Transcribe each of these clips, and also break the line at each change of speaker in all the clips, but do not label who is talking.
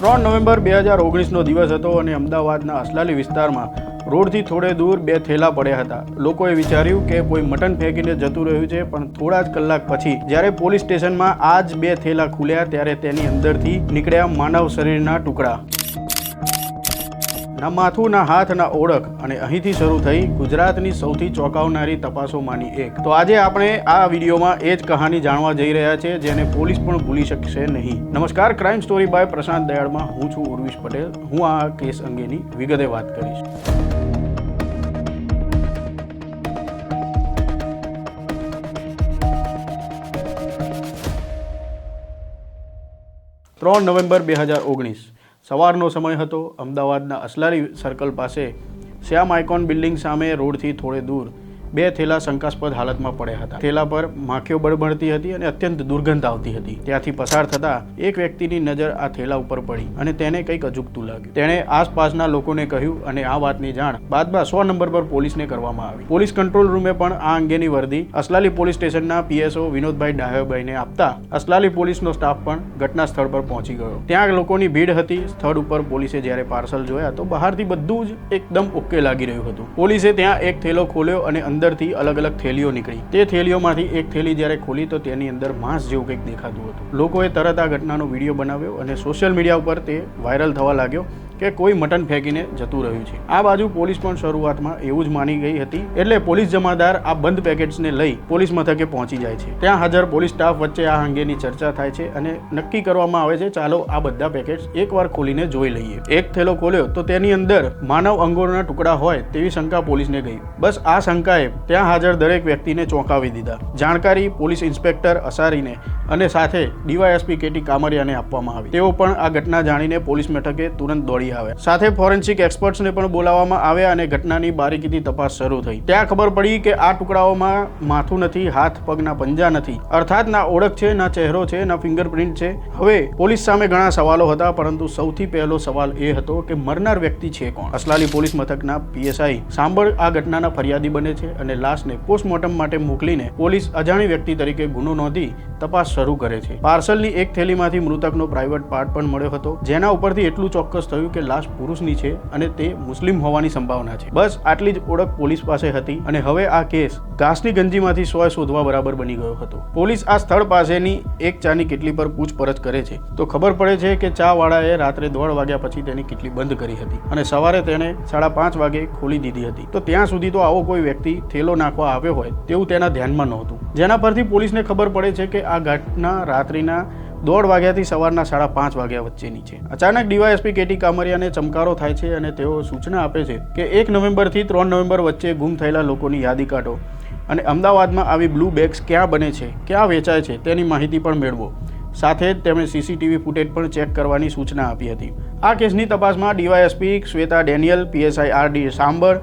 ત્રણ નવેમ્બર બે હજાર ઓગણીસનો દિવસ હતો અને અમદાવાદના અસલાલી વિસ્તારમાં રોડથી થોડે દૂર બે થેલા પડ્યા હતા. લોકોએ વિચાર્યું કે કોઈ મટન ફેંકીને જતું રહ્યું છે, પણ થોડા જ કલાક પછી જ્યારે પોલીસ સ્ટેશનમાં આ જ બે થેલા ખુલ્યા, ત્યારે તેની અંદરથી નીકળ્યા માનવ શરીરના ટુકડા. ના માથું, ના હાથ, ના ઓળખ. અને અહીંથી શરૂ થઈ ગુજરાતની સૌથી ચોંકાવનારી તપાસોમાંની એક. તો આજે આપણે આ વિડીયોમાં એ જ કહાની જાણવા જઈ રહ્યા છે જેને પોલીસ પણ ભૂલી શકશે નહીં. નમસ્કાર ક્રાઇમ સ્ટોરી બાય પ્રશાંત દયાળમાં હું છું ઉર્વિશ પટેલ. હું આ કેસ અંગેની વિગતે વાત કરીશ. ત્રણ નવેમ્બર બે હજાર ઓગણીસ. સવારનો સમય હતો. અમદાવાદના અસલારી સર્કલ પાસે શ્યામ આઇકોન બિલ્ડિંગ સામે રોડથી થોડે દૂર બે થેલા શંકાસ્પદ હાલતમાં પડ્યા હતા. થેલા પર માખીઓ બળબડતી હતી અને અત્યંત દુર્ગંધ આવતી હતી. ત્યાંથી પસાર થતા એક વ્યક્તિની નજર આ થેલા ઉપર પડી અને તેને કંઈક અજુગતું લાગ્યું. તેણે આસપાસના લોકોને કહ્યું અને આ વાતની જાણ બાદમાં સો નંબર પર પોલીસને કરવામાં આવી. પોલીસ કંટ્રોલ રૂમે પણ આ અંગેની વર્દી અસલાલી પોલીસ સ્ટેશનના પીએસઓ વિનોદભાઈ ડાહ્યોભાઈને આપતા અસલાલી પોલીસનો સ્ટાફ પણ ઘટના સ્થળ પર પહોંચી ગયો. ત્યાં લોકોની ભીડ હતી. સ્થળ ઉપર પોલીસે જ્યારે પાર્સલ જોયા તો બહારથી બધું જ એકદમ ઓકે લાગી રહ્યું હતું. પોલીસે ત્યાં એક થેલો ખોલ્યો અને અંદરથી અલગ અલગ થેલીઓ નીકળી. તે થેલીઓમાંથી એક થેલી જ્યારે ખોલી તો તેની અંદર માંસ જેવું કંઈક દેખાતું હતું. લોકોએ તરત આ ઘટનાનો વીડિયો બનાવ્યો અને સોશિયલ મીડિયા ઉપર તે વાયરલ થવા લાગ્યો. કે કોઈ મટન ફેંકીને જતું રહ્યું છે. આ બાજુ પોલીસ પણ શરૂઆતમાં એવું જ માની ગઈ હતી. એટલે પોલીસ જમાદાર આ બંધ પેકેટ્સને લઈ પોલીસ મથકે પહોંચી જાય છે. ત્યાં હાજર પોલીસ સ્ટાફ વચ્ચે આ અંગેની ચર્ચા થાય છે અને નક્કી કરવામાં આવે છે, ચાલો આ બધા પેકેટ્સ એકવાર ખોલીને જોઈ લઈએ. એક થેલો ખોલ્યો તો તેની અંદર માનવ અંગોના ટુકડા હોય તેવી શંકા પોલીસને ગઈ. બસ આ શંકાએ ત્યાં હાજર દરેક વ્યક્તિને ચોંકાવી દીધા. જાણકારી પોલીસ ઇન્સ્પેક્ટર અસારીને અને સાથે ડીવાયએસપી કેટી કામરિયાને આપવામાં આવી. તેઓ પણ આ ઘટના જાણીને પોલીસ મથકે તુરંત દોડી આવ્યા સાથે ફોરેન્સિક એક્સપર્ટ્સને પણ બોલાવવામાં આવ્યા અને ઘટનાની બારીકીથી તપાસ શરૂ થઈ. ત્યાં ખબર પડી કે આ ટુકડાઓમાં માથું નથી, હાથ, પગના પંજા નથી. અર્થાત ના ઓળખ છે, ના ચહેરો છે, ના ફિંગરપ્રિન્ટ છે. હવે પોલીસ સામે ઘણા સવાલો હતા, પરંતુ સૌથી પહેલો સવાલ એ હતો કે મરનાર વ્યક્તિ છે કોણ? અસલાલી પોલીસ મથકના પીએસઆઈ. સાંભળ, આ ઘટનાના ફરિયાદી બને છે અને લાશને પોસ્ટમોર્ટમ માટે મોકલીને પોલીસ અજાણી વ્યક્તિ તરીકે ગુનો નોંધી તપાસ શરૂ કરે છે. પાર્સલની એક થેલીમાંથી મૃતકનો પ્રાઇવેટ પાર્ટ પણ મળ્યો હતો, જેના ઉપરથી એટલું ચોક્કસ થયું કે લાશ પુરુષની છે અને તે મુસ્લિમ હોવાની સંભાવના છે. બસ આટલી જ ઓળખ પોલીસ પાસે હતી અને હવે આ કેસ ઘાસની ગંજીમાંથી સોય શોધવા બરાબર બની ગયો હતો. પોલીસ આ સ્થળ પાસેની એક ચાની કેટલી પર પૂછપરછ કરે છે. તો ખબર પડે છે કે ચા વાળાએ રાત્રે દોઢ વાગ્યા પછી તેની કેટલી બંધ કરી હતી અને સવારે તેને સાડા પાંચ વાગે ખોલી દીધી હતી. તો ત્યાં સુધી તો આવો કોઈ વ્યક્તિ થેલો નાખવા આવ્યો હોય તેવું તેના ધ્યાનમાં નહોતું. જેના પરથી પોલીસને ખબર પડે છે કે આ ઘટના રાત્રિના દોઢ વાગ્યાથી સવારના સાડા પાંચ વાગ્યા વચ્ચેની છે. અચાનક ડીવાયએસપી કેટી કામરિયાને ચમકારો થાય છે અને તેઓ સૂચના આપે છે કે એક નવેમ્બરથી ત્રણ નવેમ્બર વચ્ચે ગુમ થયેલા લોકોની યાદી કાઢો અને અમદાવાદમાં આવી બ્લુ બેગ્સ ક્યાં બને છે, ક્યાં વેચાય છે તેની માહિતી પણ મેળવો. સાથે જ તેમણે સીસીટીવી ફૂટેજ પણ ચેક કરવાની સૂચના આપી હતી. આ કેસની તપાસમાં DYSP Shweta Daniel, PSI R D Sambar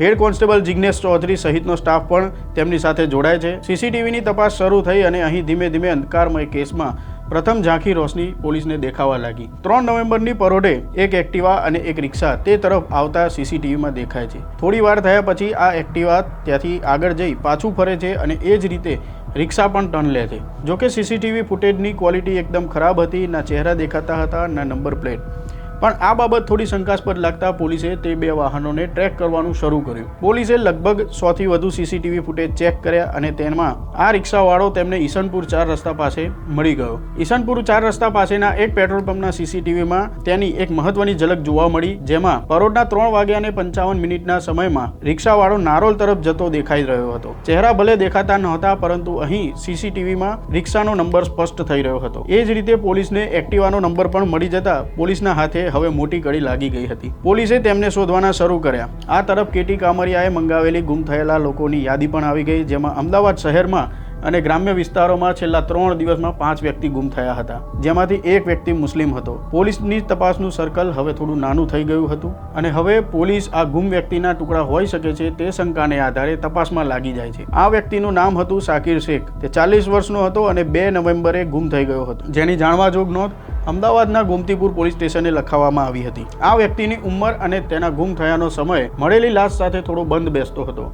head constable Jignesh Chaudhary સહિતનો સ્ટાફ પણ તેમની સાથે જોડાય છે. સીસીટીવીની તપાસ શરૂ થઈ અને અહીં ધીમે ધીમે અંધકારમય કેસમાં પ્રથમ ઝાંખી રોશની પોલીસને દેખાવા લાગી. ત્રણ નવેમ્બરની પરોઢે એક એક્ટિવા અને એક રિક્ષા તે તરફ આવતા સીસીટીવીમાં દેખાય છે. થોડી વાર થયા પછી આ એક્ટિવા ત્યાંથી આગળ જઈ પાછું ફરે છે અને એ જ રીતે રિક્ષા પણ ટર્ન લે છે. જોકે સીસીટીવી ફૂટેજની ક્વોલિટી એકદમ ખરાબ હતી, ના ચહેરા દેખાતા હતા, ના નંબર પ્લેટ. પણ આ બાબત થોડી શંકાસ્પદ લાગતા પોલીસે તે બે વાહનોને ટ્રેક કરવાનું શરૂ કર્યું. પોલીસે લગભગ સોથી વધુ સીસીટીવી ફૂટેજ ચેક કર્યા અને તેમાં આ રિક્ષાવાળો તેમને ઈસનપુર ચાર રસ્તા પાસે મળી ગયો. ઈસનપુર ચાર રસ્તા પાસેના એક પેટ્રોલ પંપના સીસીટીવીમાં તેની એક મહત્વની ઝલક જોવા મળી, જેમાં પરોઢના ત્રણ વાગ્યા અને પંચાવન મિનિટના સમયમાં રિક્ષાવાળો નારોલ તરફ જતો દેખાઈ રહ્યો હતો. ચહેરા ભલે દેખાતા નહોતા, પરંતુ અહીં સીસીટીવીમાં રિક્ષાનો નંબર સ્પષ્ટ થઈ રહ્યો હતો. એ જ રીતે પોલીસને એક્ટિવાનો નંબર પણ મળી જતા પોલીસના હાથે હવે મોટી કડી લાગી ગઈ હતી. પોલીસે તેમને શોધવાના શરૂ કર્યા. આ તરફ કેટી કામરિયાએ મંગાવેલી ગુમ થયેલા લોકોની યાદી પણ આવી ગઈ, જેમાં અમદાવાદ શહેરમાં અને ગ્રામ્ય વિસ્તારોમાં છેલ્લા ત્રણ દિવસમાં પાંચ વ્યક્તિ ગુમ થયા હતા, જેમાંથી એક વ્યક્તિ મુસ્લિમ હતો. પોલીસની તપાસનું સર્કલ હવે થોડું નાનું થઈ ગયું હતું અને હવે પોલીસ આ ગુમ વ્યક્તિના ટુકડા હોઈ શકે છે તે શંકાને આધારે તપાસમાં લાગી જાય છે. આ વ્યક્તિનું નામ હતું સાકિર શેખ. તે ચાલીસ વર્ષનો હતો અને બે નવેમ્બરે ગુમ થઈ ગયો હતો. જેની જાણવા જોગ નોંધ અમદાવાદના ગોમતીપુર પોલીસ સ્ટેશને લખાવવામાં આવી હતી. આ વ્યક્તિની ઉંમર અને તેના ગુમ થયાનો સમય મળેલી લાશ સાથે થોડો બંધ બેસતો હતો,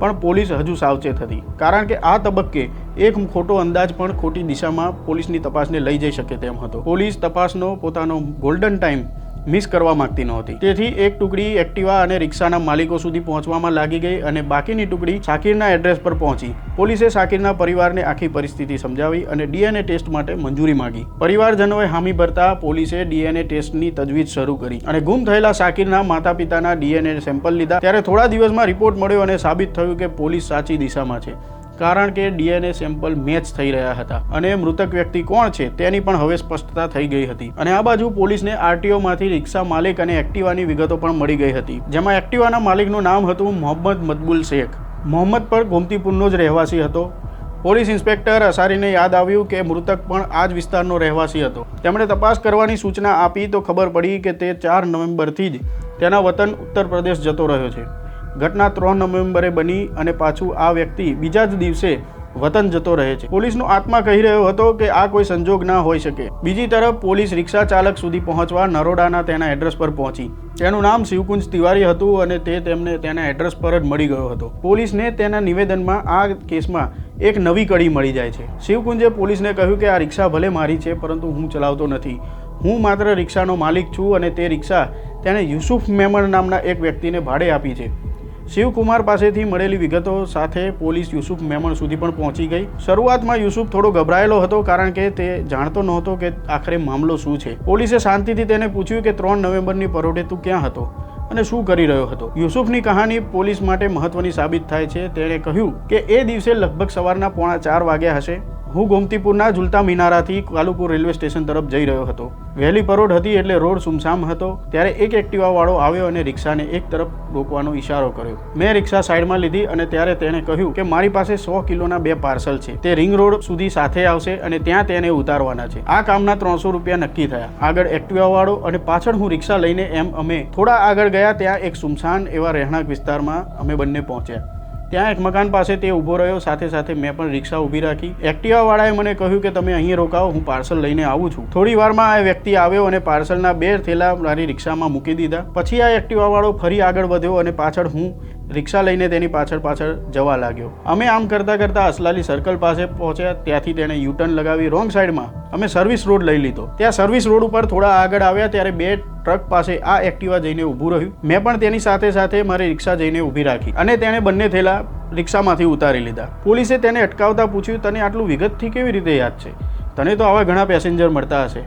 પણ પોલીસ હજુ સાવચેત હતી. કારણ કે આ તબક્કે એક ખોટો અંદાજ પણ ખોટી દિશામાં પોલીસની તપાસને લઈ જઈ શકે તેમ હતો. પોલીસ તપાસનો પોતાનો ગોલ્ડન ટાઈમ મિસ કરવા માંગતી નહોતી. તેથી એક ટુકડી એક્ટિવા અને રિક્ષાના માલિકો સુધી પહોંચવામાં લાગી ગઈ અને બાકીની ટુકડી સાકિરના એડ્રેસ પર પહોંચી. પોલીસે સાકિરના પરિવારને આખી પરિસ્થિતિ સમજાવી અને ડીએનએ ટેસ્ટ માટે મંજૂરી માંગી. પરિવારજનોએ હામી ભરતા પોલીસે ડીએનએ ટેસ્ટની તજવીજ શરૂ કરી અને ગુમ થયેલા સાકિરના માતા પિતાના ડીએનએ સેમ્પલ લીધા. ત્યારે થોડા દિવસમાં રિપોર્ટ મળ્યો અને સાબિત થયું કે પોલીસ સાચી દિશામાં છે. કારણ કે ડીએનએ સેમ્પલ મેચ થઈ રહ્યા હતા. અને મૃતક વ્યક્તિ કોણ છે તેની પણ હવે સ્પષ્ટતા થઈ ગઈ હતી. અને આ બાજુ પોલીસને આરટીઓમાંથી રિક્ષા માલિક અને એક્ટિવાની વિગતો પણ મળી ગઈ હતી. જેમાં એક્ટિવાના માલિકનું નામ હતું મોહમ્મદ મતબુલ શેખ. મોહમ્મદ પર ગોમતીપુરનો જ રહેવાસી હતો. પોલીસ ઇન્સ્પેક્ટર અસારીને યાદ આવ્યું કે મૃતક પણ આ જ વિસ્તારનો રહેવાસી હતો. તેમણે તપાસ કરવાની સૂચના આપી તો ખબર પડી કે તે ચાર નવેમ્બરથી જ તેના વતન ઉત્તર પ્રદેશ જતો રહ્યો છે. ઘટના ત્રણ નવેમ્બરે બની અને પાછું આ વ્યક્તિ બીજા જ દિવસે વતન જતો રહે છે. પોલીસનો આત્મા કહી રહ્યો હતો કે આ કોઈ સંજોગ ના હોઈ શકે. બીજી તરફ પોલીસ રિક્ષા ચાલક સુધી પહોંચવા નરોડાના તેના એડ્રેસ પર પહોંચી. તેનું નામ શિવકુંજ તિવારી હતું અને તે તેમને તેના એડ્રેસ પર જ મળી ગયો હતો. પોલીસને તેના નિવેદનમાં આ કેસમાં એક નવી કડી મળી જાય છે. શિવકુંજે પોલીસને કહ્યું કે આ રિક્ષા ભલે મારી છે, પરંતુ હું ચલાવતો નથી. હું માત્ર રિક્ષાનો માલિક છું અને તે રિક્ષા તેણે યુસુફ મેમણ નામના એક વ્યક્તિને ભાડે આપી છે. શિવકુમાર પાસેથી મળેલી વિગતો સાથે પોલીસ યુસુફ મેમણ સુધી પણ પહોંચી ગઈ. શરૂઆતમાં યુસુફ થોડો ગભરાયેલો હતો કારણ કે તે જાણતો નહોતો કે આખરે મામલો શું છે. પોલીસે શાંતિથી તેને પૂછ્યું કે ત્રણ નવેમ્બરની પરોઢે તું ક્યાં હતો અને શું કરી રહ્યો હતો. યુસુફની કહાની પોલીસ માટે મહત્વની સાબિત થાય છે. તેણે કહ્યું કે એ દિવસે લગભગ સવારના પોણા ચાર વાગ્યા હશે. હું ગોમતીપુરના ઝુલતા મિનારાથી કાલુપુર રેલવે સ્ટેશન તરફ જઈ રહ્યો હતો. વહેલી પરોઢ હતી એટલે રોડ સુમસામ હતો. ત્યારે એક એક્ટિવાવાળો આવ્યો અને રિક્ષાને એક તરફ રોકવાનો ઈશારો કર્યો. મેં રિક્ષા સાઈડમાં લીધી અને ત્યારે તેણે કહ્યું કે મારી પાસે સો કિલોના બે પાર્સલ છે. તે રિંગ રોડ સુધી સાથે આવશે અને ત્યાં તેને ઉતારવાના છે. આ કામના ત્રણસો રૂપિયા નક્કી થયા. આગળ એક્ટિવાવાળો અને પાછળ હું રિક્ષા લઈને એમ અમે થોડા આગળ ગયા ત્યાં એક સુમસાન એવા રહેણાંક વિસ્તારમાં અમે બંને પહોંચ્યા. ત્યાં એક મકાન પાસે તે ઊભો રહ્યો. સાથે સાથે મેં પણ રિક્ષા ઊભી રાખી. એક્ટિવાવાળાએ મને કહ્યું કે તમે અહીં રોકાવો હું પાર્સલ લઈને આવું છું. થોડી વારમાં આ વ્યક્તિ આવ્યો અને પાર્સલના બે થેલા મારી રિક્ષામાં મૂકી દીધા. પછી આ એક્ટિવા વાળો ફરી આગળ વધ્યો અને પાછળ હું રિક્ષા લઈને તેની પાછળ પાછળ જવા લાગ્યો. અમે આમ કરતાં કરતાં અસલાલી સર્કલ પાસે પહોંચ્યા, ત્યાંથી તેણે યુટર્ન લગાવી રોંગ સાઈડમાં અમે સર્વિસ રોડ લઈ લીધો. ત્યાં સર્વિસ રોડ ઉપર થોડા આગળ આવ્યા, ત્યારે બે ટ્રક પાસે આ એક્ટિવા જઈને ઊભું રહ્યું. મેં પણ તેની સાથે સાથે મારી રિક્ષા જઈને ઊભી રાખી અને તેણે બંને થેલા રિક્ષામાંથી ઉતારી લીધા. પોલીસે તેને અટકાવતા પૂછ્યું, તને આટલું વિગતથી કેવી રીતે યાદ છે? તને તો આવા ઘણા પેસેન્જર મળતા હશે.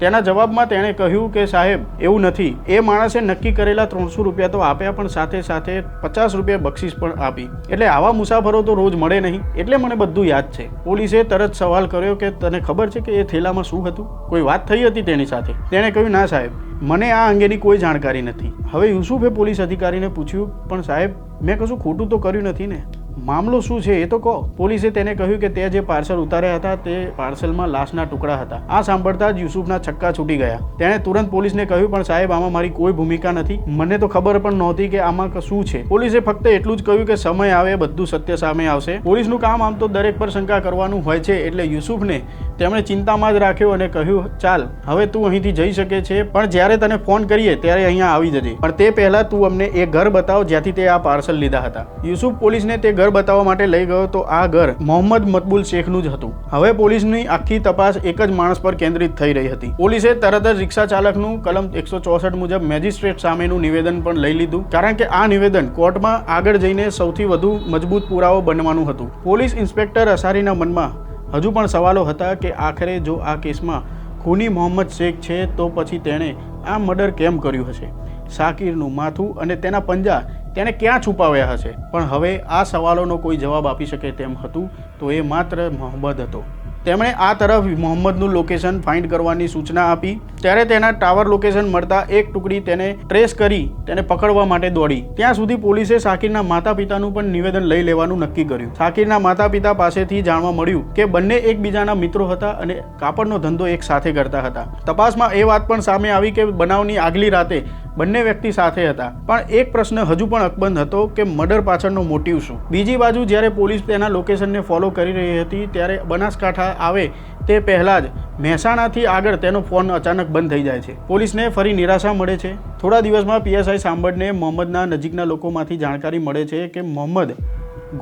તેના જવાબમાં તેણે કહ્યું કે, સાહેબ, એવું નથી. એ માણસે નક્કી કરેલા ત્રણસો રૂપિયા તો આપ્યા, પણ સાથે સાથે પચાસ રૂપિયા બક્ષિસ પણ આપી. એટલે આવા મુસાફરો તો રોજ મળે નહીં. એટલે મને બધું યાદ છે. પોલીસે તરત સવાલ કર્યો કે, તને ખબર છે કે એ થેલામાં શું હતું? કોઈ વાત થઈ હતી તેની સાથે? તેણે કહ્યું, ના, સાહેબ. મને આ અંગેની કોઈ જાણકારી નથી. હવે યુસુફે પોલીસ અધિકારીને પૂછ્યું, પણ સાહેબ, મેં કશું ખોટું તો કર્યું નથી ને? મામલો શું છે એ તો કહો. પોલીસે તેને કહ્યું કે તે જે પાર્સલ ઉતાર્યા હતા તે પાર્સલમાં લાશના ટુકડા હતા. આ સાંભળતા જ યુસુફના છક્કા છૂટી ગયા. તેણે તુરંત પોલીસને કહ્યું, પણ સાહેબ, આમાં મારી કોઈ ભૂમિકા નથી. મને તો ખબર પણ નહોતી કે આમાં શું છે. પોલીસે ફક્ત એટલું જ કહ્યું કે સમય આવે, બધું સત્ય સામે આવશે. પોલીસનું કામ આમ તો દરેક પર શંકા કરવાનું હોય છે, એટલે યુસુફને તેમણે ચિંતામાં જ રાખ્યો અને કહ્યું, ચાલ, હવે તું અહીંથી જઈ શકે છે, પણ જ્યારે તને ફોન કરીએ, ત્યારે અહીંયા આવી જજે. પણ તે પહેલા તું અમને એ ઘર બતાવ, જ્યાંથી તે આ પાર્સલ લીધા હતા. યુસુફ પોલીસને તે ઘર બતાવવા માટે લઈ ગયો તો આ ઘર મોહમ્મદ મતબુલ શેખનું જ હતું. હવે પોલીસની આખી તપાસ એક જ માણસ પર કેન્દ્રિત થઈ રહી હતી. પોલીસે તરત જ રિક્ષા ચાલકનું કલમ એકસો ચોસઠ મુજબ મેજિસ્ટ્રેટ સામેનું નિવેદન પણ લઈ લીધું. કારણ કે આ નિવેદન કોર્ટમાં આગળ જઈને સૌથી વધુ મજબૂત પુરાવો બનવાનું હતું. પોલીસ ઇન્સ્પેક્ટર અસારીના મનમાં હજુ પણ સવાલો હતા કે આખરે જો આ કેસમાં ખૂની મોહમ્મદ શેખ છે તો પછી તેણે આ મર્ડર કેમ કર્યું હશે? શાકિરનું માથું અને તેના પંજા તેણે ક્યાં છુપાવ્યા હશે? પણ હવે આ સવાલોનો કોઈ જવાબ આપી શકે તેમ હતું, તો એ માત્ર મોહમ્મદ હતો. તેમણે આ તરફ મોહમ્મદનું લોકેશન ફાઇન્ડ કરવાની સૂચના આપી. ત્યારે તેના ટાવર લોકેશન મળતા એક ટુકડી તેને ટ્રેસ કરી, તેને પકડવા માટે દોડી. ત્યાં સુધી પોલીસે સાકિરના માતા પિતાનું પણ નિવેદન લઈ લેવાનું નક્કી કર્યું. શાકિરના માતા પિતા પાસેથી જાણવા મળ્યું કે બંને એકબીજાના મિત્રો હતા અને કાપડનો ધંધો એક સાથે કરતા હતા. તપાસમાં એ વાત પણ સામે આવી કે બનાવની આગલી રાતે બંને વ્યક્તિ સાથે હતા. પણ એક પ્રશ્ન હજુ પણ અકબંધ હતો કે મર્ડર પાછળનો મોટિવ શું? બીજી બાજુ જ્યારે પોલીસ તેના લોકેશનને ફોલો કરી રહી હતી ત્યારે બનાસકાંઠા આવે તે પહેલાં જ મહેસાણાથી આગળ તેનો ફોન અચાનક બંધ થઈ જાય છે. પોલીસને ફરી નિરાશા મળે છે. થોડા દિવસમાં પીએસઆઈ સાંભળને મોહમ્મદના નજીકના લોકોમાંથી જાણકારી મળે છે કે મોહમ્મદ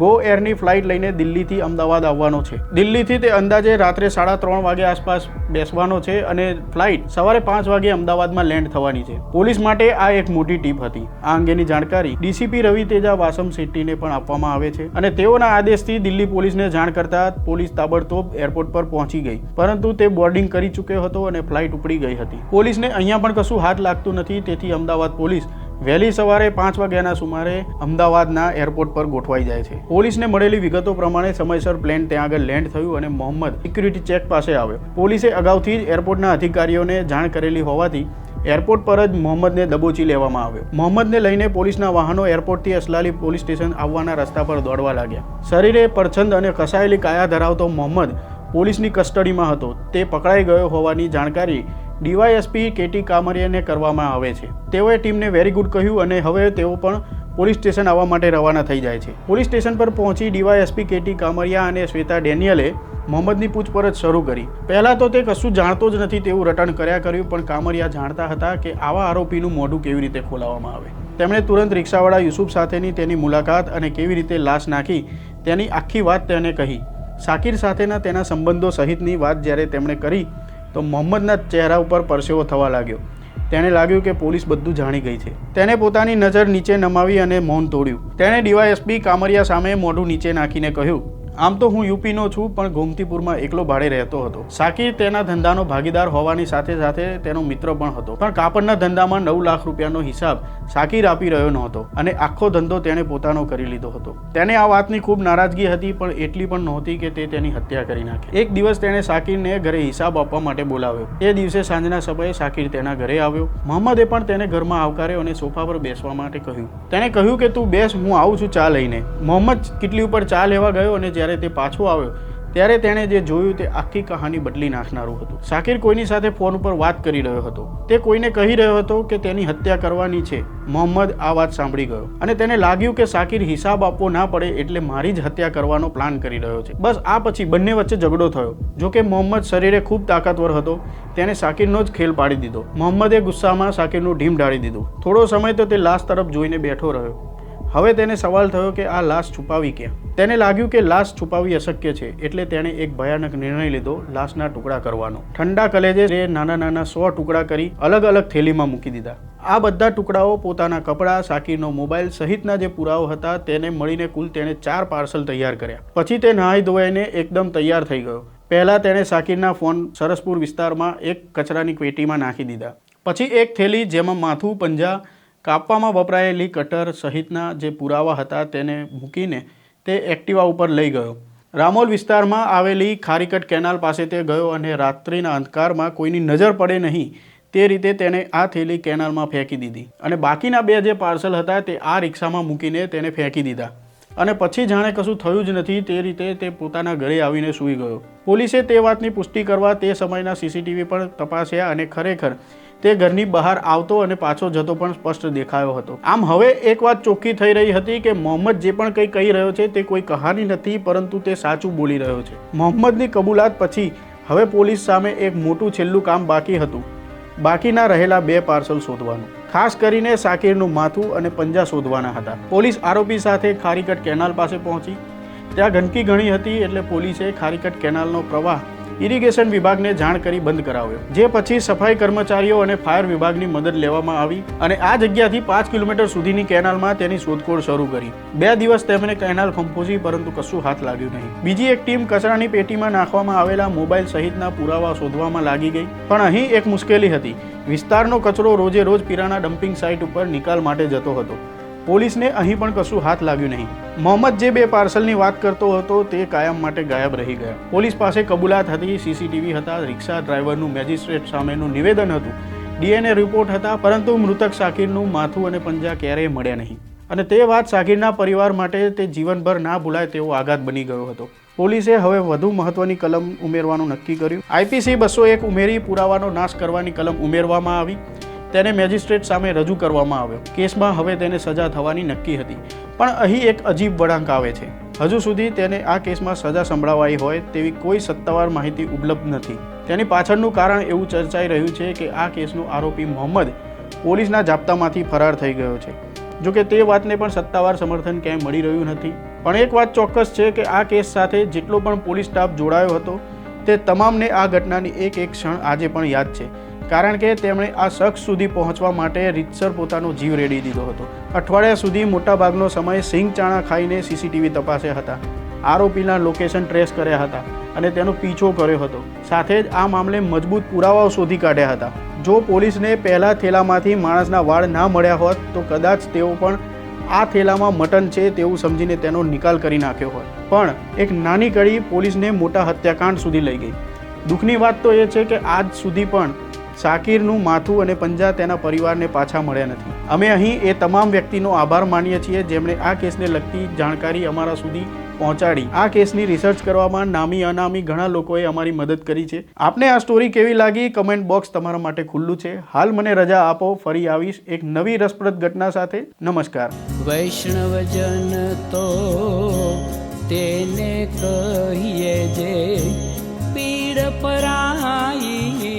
ગો એરની ફ્લાઇટ લઈને દિલ્હીથી અમદાવાદ આવવાનો છે. દિલ્હીથી તે અંદાજે રાત્રે સાડા ત્રણ વાગે આસપાસ બેસવાનો છે અને ફ્લાઇટ સવારે પાંચ વાગે અમદાવાદમાં લેન્ડ થવાની છે. પોલીસ માટે આ એક મોટી ટીપ હતી. આ અંગેની જાણકારી ડીસીપી રવિ તેજા વાસમ શેટ્ટીને પણ આપવામાં આવે છે અને તેઓના આદેશથી દિલ્હી પોલીસને જાણ કરતા પોલીસ તાબડતોબ એરપોર્ટ પર પહોંચી ગઈ. પરંતુ તે બોર્ડિંગ કરી ચૂક્યો હતો અને ફ્લાઇટ ઉપડી ગઈ હતી. પોલીસને અહીંયા પણ કશું હાથ લાગતું નથી, તેથી અમદાવાદ પોલીસ વહેલી સવારે પાંચ વાગ્યાના સુમારે અમદાવાદના એરપોર્ટ પર ગોઠવાઈ જાય છે. પોલીસને મળેલી વિગતો પ્રમાણે સમયસર પ્લેન ત્યાં આગળ લેન્ડ થયું અને મોહમ્મદ સિક્યુરિટી ચેક પાસે આવ્યો. પોલીસે અગાઉથી જ એરપોર્ટના અધિકારીઓને જાણ કરેલી હોવાથી એરપોર્ટ પર જ મોહમ્મદને દબોચી લેવામાં આવ્યો. મોહમ્મદને લઈને પોલીસના વાહનો એરપોર્ટથી અસલાલી પોલીસ સ્ટેશન આવવાના રસ્તા પર દોડવા લાગ્યા. શરીરે પરછંદ અને કસાયેલી કાયા ધરાવતો મોહમ્મદ પોલીસની કસ્ટડીમાં હતો. તે પકડાઈ ગયો હોવાની જાણકારી ડીવાયએસપી કેટી કામરિયાને કરવામાં આવે છે. તેઓએ ટીમને વેરી ગુડ કહ્યું અને હવે તેઓ પણ પોલીસ સ્ટેશન આવવા માટે રવાના થઈ જાય છે. પોલીસ સ્ટેશન પર પહોંચી ડીવાયએસપી કેટી કામરિયા અને શ્વેતા ડેનિયલે મોહમ્મદની પૂછપરછ શરૂ કરી. પહેલાં તો તે કશું જાણતો જ નથી તેવું રટણ કર્યા કર્યું, પણ કામરિયા જાણતા હતા કે આવા આરોપીનું મોઢું કેવી રીતે ખોલાવવામાં આવે. તેમણે તુરંત રિક્ષાવાળા યુસુફ સાથેની તેની મુલાકાત અને કેવી રીતે લાશ નાખી તેની આખી વાત તેને કહી. શાકિર સાથેના તેના સંબંધો સહિતની વાત જ્યારે તેમણે કરી તો મોહમ્મદના ચહેરા ઉપર પરસેવો થવા લાગ્યો. તેને લાગ્યું કે પોલીસ બધું જાણી ગઈ છે. તેને પોતાની નજર નીચે નમાવી અને મૌન તોડ્યું. તેણે ડીવાયએસપી કામરિયા સામે મોઢું નીચે નાખીને કહ્યું આમ તો હું યુપીનો છું, પણ ગોમતીપુરમાં એકલો ભાડે રહેતો હતો. સાકીર તેના ધંધાનો ભાગીદાર હોવાની સાથે સાથે તેનો મિત્ર પણ હતો. પણ કાપડના ધંધામાં નવ લાખ રૂપિયાનો હિસાબ સાકીર આપી રહ્યો નહોતો અને આખો ધંધો તેણે પોતાનો કરી લીધો હતો. તેને આ વાતની ખૂબ નારાજગી હતી, પણ એટલી પણ નહોતી કે તે તેની હત્યા કરી નાખે. એક દિવસ તેણે સાકીરને ઘરે હિસાબ આપવા માટે બોલાવ્યો. એ દિવસે સાંજના સમયે સાકીર તેના ઘરે આવ્યો. મોહમ્મદે પણ તેને ઘરમાં આવકાર્યો અને સોફા પર બેસવા માટે કહ્યું. તેણે કહ્યું કે, તું બેસ, હું આવું છું ચા લઈને. મોહમ્મદ કેટલી ઉપર ચા લેવા ગયો અને જ્યારે તે પાછો આવ્યો, ત્યારે તેણે જે જોયું તે આખી કહાની બદલી નાખનારું હતું. સાકિર કોઈની સાથે ફોન ઉપર વાત કરી રહ્યો હતો. તે કોઈને કહી રહ્યો હતો કે તેની હત્યા કરવાની છે. મોહમ્મદ આ વાત સાંભળી ગયો અને તેને લાગ્યું કે સાકિર હિસાબ આપવો ના પડે એટલે મારી જ હત્યા કરવાનો પ્લાન કરી રહ્યો છે. બસ આ પછી બંને વચ્ચે ઝઘડો થયો. જો કે મોહમ્મદ શરીરે ખૂબ તાકાતવર હતો, તેને સાકિરનો જ ખેલ પાડી દીધો. મોહમ્મદે ગુસ્સામાં સાકિરનું ઢીમ ઢાળી દીધું. થોડો સમય તો તે લાશ તરફ જોઈને બેઠો રહ્યો. હવે તેને સવાલ થયો કે આ લાશ છુપાવી ક્યાં? તેને લાગ્યું કે લાશ છુપાવી અશક્ય છે, એટલે તેણે એક ભયાનક નિર્ણય લીધો લાશના ટુકડા કરવાનો. ઠંડા કલેજે તે નાના નાના સો ટુકડા કરી અલગ અલગ થેલીમાં મૂકી દીધા. આ બધા ટુકડાઓ પોતાના કપડાં સાકીરનો મોબાઈલ સહિતના જે પુરાવો હતા તેને મળીને કુલ તેણે ચાર પાર્સલ તૈયાર કર્યા. પછી તે નહાઈ ધોવાઈને એકદમ તૈયાર થઈ ગયો. પહેલાં તેણે સાકીરના ફોન સરસપુર વિસ્તારમાં એક કચરાની પેટીમાં નાખી દીધા. પછી એક થેલી જેમાં માથું, પંજા કાપવામાં વપરાયેલી કટર સહિતના જે પુરાવા હતા તેને મૂકીને તે એક્ટિવા ઉપર લઈ ગયો. રામોલ વિસ્તારમાં આવેલી ખારીકટ કેનાલ પાસે તે ગયો અને રાત્રિના અંધકારમાં કોઈની નજર પડે નહીં તે રીતે તેણે આ થેલી કેનાલમાં ફેંકી દીધી અને બાકીના બે જે પાર્સલ હતા તે આ રિક્ષામાં મૂકીને તેને ફેંકી દીધા. અને પછી જાણે કશું થયું જ નથી તે રીતે તે પોતાના ઘરે આવીને સૂઈ ગયો. પોલીસે તે વાતની પુષ્ટિ કરવા તે સમયના સીસીટીવી પણ તપાસ્યા અને ખરેખર તે ઘરની બહાર આવતો અને પાછો જતો પણ સ્પષ્ટ દેખાયો હતો. આમ હવે એક વાત ચોખ્ખી થઈ રહી હતી કે મોહમ્મદ જે પણ કંઈ કહી રહ્યો છે તે કોઈ કહાની નથી, પરંતુ તે સાચું બોલી રહ્યો છે. મોહમ્મદની કબૂલાત પછી હવે પોલીસ સામે એક મોટું છેલ્લું કામ બાકી હતું. બાકીના રહેલા બે પાર્સલ શોધવાનું. ખાસ કરીને સાકીરનું માથું અને પંજા શોધવાના હતા. પોલીસ આરોપી સાથે ખારીકટ કેનાલ પાસે પહોંચી. ત્યાં ગંદકી ઘણી હતી એટલે પોલીસે ખારીકટ કેનાલનો પ્રવાહ ઇરિગેશન વિભાગને જાણ કરી બંધ કરાવ્યો, જે પછી સફાઈ કર્મચારીઓ અને ફાયર વિભાગની મદદ લેવામાં આવી અને આ જગ્યાથી પાંચ કિલોમીટર સુધીની કેનાલમાં તેની શોધખોળ શરૂ કરી. બે દિવસ તેમણે કેનાલ ખંફોજી પરંતુ કશું હાથ લાગ્યું નહીં. બીજી એક ટીમ કચરાની પેટીમાં નાખવામાં આવેલા મોબાઈલ સહિતના પુરાવા શોધવામાં લાગી ગઈ, પણ અહીં એક મુશ્કેલી હતી. વિસ્તારનો કચરો રોજે રોજ પીરાના ડમ્પિંગ સાઇટ ઉપર નિકાલ માટે જતો હતો. પોલીસને અહીં પણ કશું હાથ લાગ્યું નહીં. મોહમ્મદ જે બે પાર્સલની વાત કરતો હતો તે કાયમ માટે ગાયબ રહી ગયા. પોલીસ પાસે કબૂલાત હતી, સીસીટીવી હતા, રિક્ષા ડ્રાઈવરનું, મેજિસ્ટ્રેટ સામેનું નિવેદન હતું. ડીએનએ રિપોર્ટ હતા, પરંતુ મૃતક શાકિરનું માથું અને પંજા ક્યારેય મળ્યા નહીં. અને તે વાત શાકિરના પરિવાર માટે તે જીવનભર ના ભૂલાય તેવો આઘાત બની ગયો હતો. પોલીસે હવે વધુ મહત્વની કલમ ઉમેરવાનું નક્કી કર્યું. આઈપીસી બસો એક ઉમેરી પુરાવાનો નાશ કરવાની કલમ ઉમેરવામાં આવી. તેને મેજિસ્ટ્રેટ સામે રજૂ કરવામાં આવ્યો. કેસમાં હવે તેને સજા થવાની નક્કી હતી. પણ અહીં એક અજીબ વળાંક આવે છે. હજુ સુધી તેને આ કેસમાં સજા સંભળાવાઈ હોય તેવી કોઈ સત્તાવાર માહિતી ઉપલબ્ધ નથી. તેની પાછળનું કારણ એવું ચર્ચાઈ રહ્યું છે કે આ કેસનો આરોપી મોહમ્મદ પોલીસના જાપ્તામાંથી ફરાર થઈ ગયો છે. જો કે તે વાતને પણ સત્તાવાર સમર્થન ક્યાંય મળી રહ્યું નથી. પણ એક વાત ચોક્કસ છે કે આ કેસ સાથે જેટલો પણ પોલીસ સ્ટાફ જોડાયો હતો, તે તમામને આ ઘટનાની એક એક ક્ષણ આજે પણ યાદ છે. કારણ કે તેમણે આ શખ્સ સુધી પહોંચવા માટે રીતસર પોતાનો જીવ રેડી દીધો હતો. અઠવાડિયા સુધી મોટાભાગનો સમય સિંગ ચાણા ખાઈને સીસીટીવી તપાસ્યા હતા. આરોપીના લોકેશન ટ્રેસ કર્યા હતા અને તેનો પીછો કર્યો હતો. સાથે જ આ મામલે મજબૂત પુરાવાઓ શોધી કાઢ્યા હતા. જો પોલીસને પહેલા થેલામાંથી માણસના વાળ ના મળ્યા હોત, તો કદાચ તેઓ પણ આ થેલામાં મટન છે તેવું સમજીને તેનો નિકાલ કરી નાખ્યો હોય પણ એક નાની કડી પોલીસને મોટા હત્યાકાંડ સુધી લઈ ગઈ. દુઃખની વાત તો એ છે કે આજ સુધી પણ શાકીરનું માથું અને પંજા તેના પરિવારને પાછા મળ્યા નથી. અમે અહીં એ તમામ વ્યક્તિનો આભાર માનીએ છીએ જેમણે આ કેસને લગતી જાણકારી અમારા સુધી પહોંચાડી. આ કેસની રિસર્ચ કરવામાં નામી અનામી ઘણા લોકોએ અમારી મદદ કરી છે. આપને આ સ્ટોરી કેવી લાગી? કમેન્ટ બોક્સ તમારા માટે ખુલ્લું છે. હાલ મને રજા આપો, ફરી આવીશ એક નવી રસપ્રદ ઘટના સાથે. નમસ્કાર.
વૈષ્ણવજન તો તેને કહીએ જે પીડ પરાઈ